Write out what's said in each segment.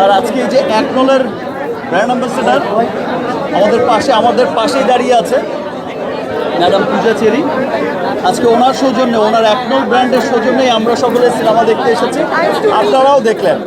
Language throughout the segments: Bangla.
আর আজকে এই যে একনলের ব্র্যান্ড অ্যাম্বাসেডার আমাদের পাশে, আমাদের পাশেই দাঁড়িয়ে আছে ম্যাডাম পূজা চেরি। আজকে ওনার সৌজন্যে, ওনার একনল ব্র্যান্ডের সৌজন্যেই আমরা সকলে সিনেমা দেখতে এসেছি। আপনারাও দেখলেন।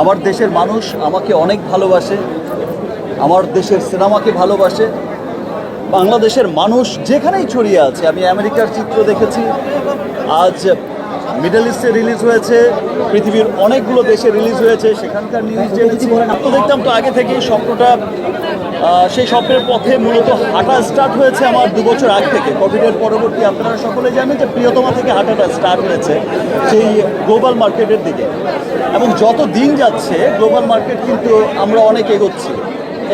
আমার দেশের মানুষ আমাকে অনেক ভালোবাসে, আমার দেশের সিনেমাকে ভালোবাসে। বাংলাদেশের মানুষ যেখানেই ছড়িয়ে আছে, আমি আমেরিকার চিত্র দেখেছি। আজ মিডল ইস্টে রিলিজ হয়েছে, পৃথিবীর অনেকগুলো দেশে রিলিজ হয়েছে, সেখানকার নিউজ জেনেছি। তো দেখতাম তো আগে থেকেই স্বপ্নটা সেই স্বপ্নের পথে মূলত হাঁটা স্টার্ট হয়েছে আমার দু বছর আগ থেকে। কোভিডের পরবর্তী আপনারা সকলে জানেন যে প্রিয়তমা থেকে হাঁটাটা স্টার্ট হয়েছে সেই গ্লোবাল মার্কেটের দিকে। এবং যত দিন যাচ্ছে গ্লোবাল মার্কেট কিন্তু আমরা অনেক এগোচ্ছি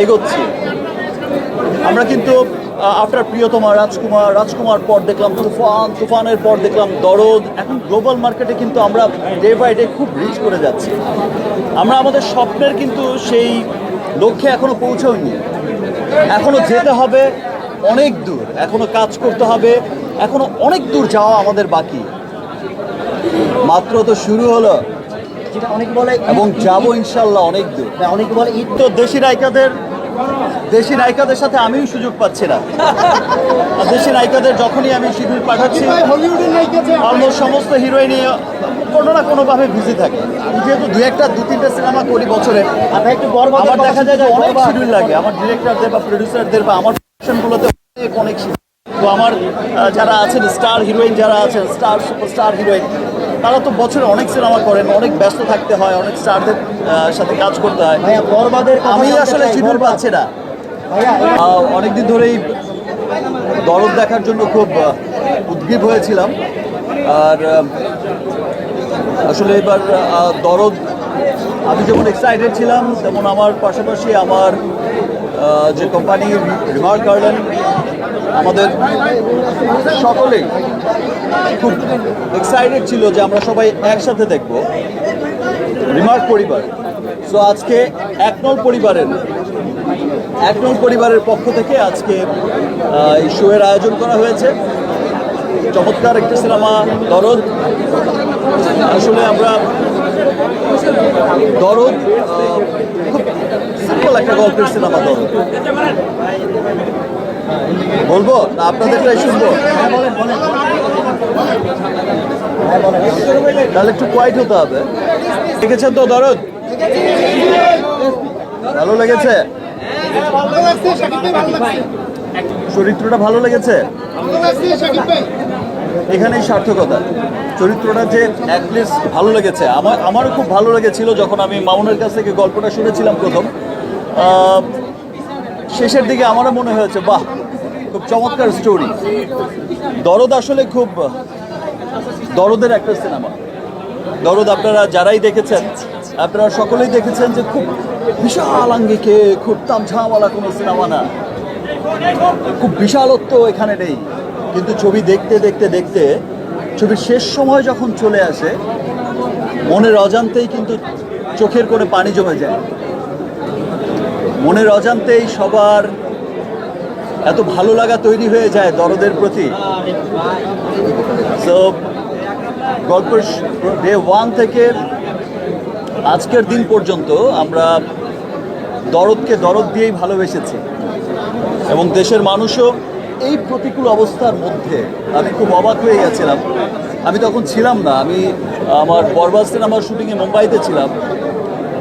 এগোচ্ছি। আমরা কিন্তু আফটার প্রিয়তমা রাজকুমার রাজকুমার পর দেখলাম তুফান তুফানের পর দেখলাম দরদ। এখন গ্লোবাল মার্কেটে কিন্তু আমরা ডে বাই ডে খুব রিচ করে যাচ্ছি। আমরা আমাদের স্বপ্নের কিন্তু সেই লক্ষ্যে এখনও পৌঁছাইনি। এখনও যেতে হবে অনেক দূর। এখনও কাজ করতে হবে। এখনও অনেক দূর যাওয়া আমাদের বাকি। মাত্র তো শুরু হলো। যেটা অনেক বলে এবং যাব ইনশাল্লাহ অনেক দূর। অনেক বলে ঈদ। তো দেশি নায়িকাদের দেশি নায়িকাদের সাথে আমিও সুযোগ পাচ্ছি না। দেশি নায়িকাদের যখনই আমি শিবির পাঠাচ্ছি অলমোস্ট সমস্ত হিরোইনই কোনো না কোনোভাবে বিজি থাকে। আমি যেহেতু দু একটা দু তিনটা সিনেমা করি বছরে। বড় আমার দেখা যায় যে অনেক শিডিউল লাগে। আমার ডিরেক্টরদের বা প্রডিউসারদের বা আমার প্রোডাকশনগুলোতে অনেক অনেক তো আমার যারা আছেন স্টার হিরোইন যারা আছেন স্টার সুপারস্টার হিরোইন তারা তো বছরে অনেক সিনেমা করেন অনেক ব্যস্ত থাকতে হয় অনেক স্টারদের সাথে কাজ করতে হয়। আমি আসলে শিডিউল পাচ্ছি না। অনেকদিন ধরেই দরদ দেখার জন্য খুব উদ্গ্রীব হয়েছিলাম। আর আসলে এবার দরদ আমি যেমন এক্সাইটেড ছিলাম তেমন আমার পাশাপাশি আমার যে কোম্পানি রিমার্ক গার্ডেন আমাদের সকলেই খুব এক্সাইটেড ছিল যে আমরা সবাই একসাথে দেখব রিমার্ক পরিবার। সো আজকে একনল পরিবারের একনল পরিবারের পক্ষ থেকে আজকে এই শোয়ের আয়োজন করা হয়েছে। চমৎকার একটা সিনেমা, দরদ। আসলে আমরা দরদ খুব সিম্পল একটা গল্পের সিনেমা, দরদ। বলব? না আপনাদেরটাই শুনব। তাহলে একটু কোয়াইট হতে হবে। দেখেছেন তো দরদ? ভালো লেগেছে? চরিত্রটা ভালো লেগেছে? এখানেই সার্থকতা। চরিত্রটা যে অ্যাটলিস্ট ভালো লেগেছে। আমার আমারও খুব ভালো লেগেছিল যখন আমি মামুনের কাছ থেকে গল্পটা শুনেছিলাম প্রথম। শেষের দিকে আমারও মনে হয়েছে, বাহ, খুব চমৎকার স্টোরি দরদ আসলে খুব, দরদের একটা সিনেমা দরদ, আপনারা যারাই দেখেছেন, আপনারা সকলেই দেখেছেন যে খুব বিশাল আঙ্গিকে, খুব তামঝামওয়ালা কোনো সিনেমা না। খুব বিশালত্ব এখানে নেই। কিন্তু ছবি দেখতে দেখতে দেখতে ছবির শেষ সময় যখন চলে আসে, মনের অজান্তেই কিন্তু চোখের করে পানি জমে যায়। মনের অজান্তেই সবার এত ভালো লাগা তৈরি হয়ে যায় দরদের প্রতি। তো গল্পের ডে ওয়ান থেকে আজকের দিন পর্যন্ত আমরা দরদকে দরদ দিয়েই ভালোবেসেছি। এবং দেশের মানুষও এই প্রতিকূল অবস্থার মধ্যে আমি খুব অবাক হয়ে গেছিলাম। আমি তখন ছিলাম না, আমি আমার বরবাদ সিনেমার শুটিংয়ে মুম্বাইতে ছিলাম।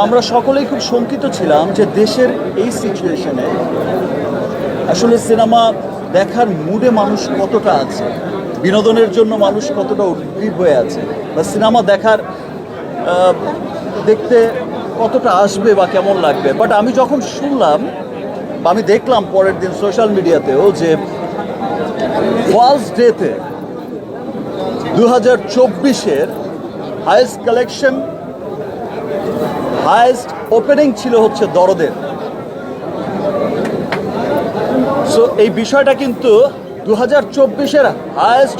আমরা সকলেই খুব শঙ্কিত ছিলাম যে দেশের এই সিচুয়েশনে আসলে সিনেমা দেখার মুডে মানুষ কতটা আছে? বিনোদনের জন্য মানুষ কতটা উদ্গ্রীব হয়ে আছে? বা সিনেমা দেখার দেখতে কতটা আসবে বা কেমন লাগবে? বাট আমি যখন শুনলাম, বা আমি দেখলাম পরের দিন সোশ্যাল মিডিয়াতেও যে ফার্স্ট ডেতে দু হাজার চব্বিশের হায়েস্ট কালেকশন হায়েস্ট ওপেনিং ছিল হচ্ছে দরদের। সো এই বিষয়টা কিন্তু দু হাজার চব্বিশের হায়েস্ট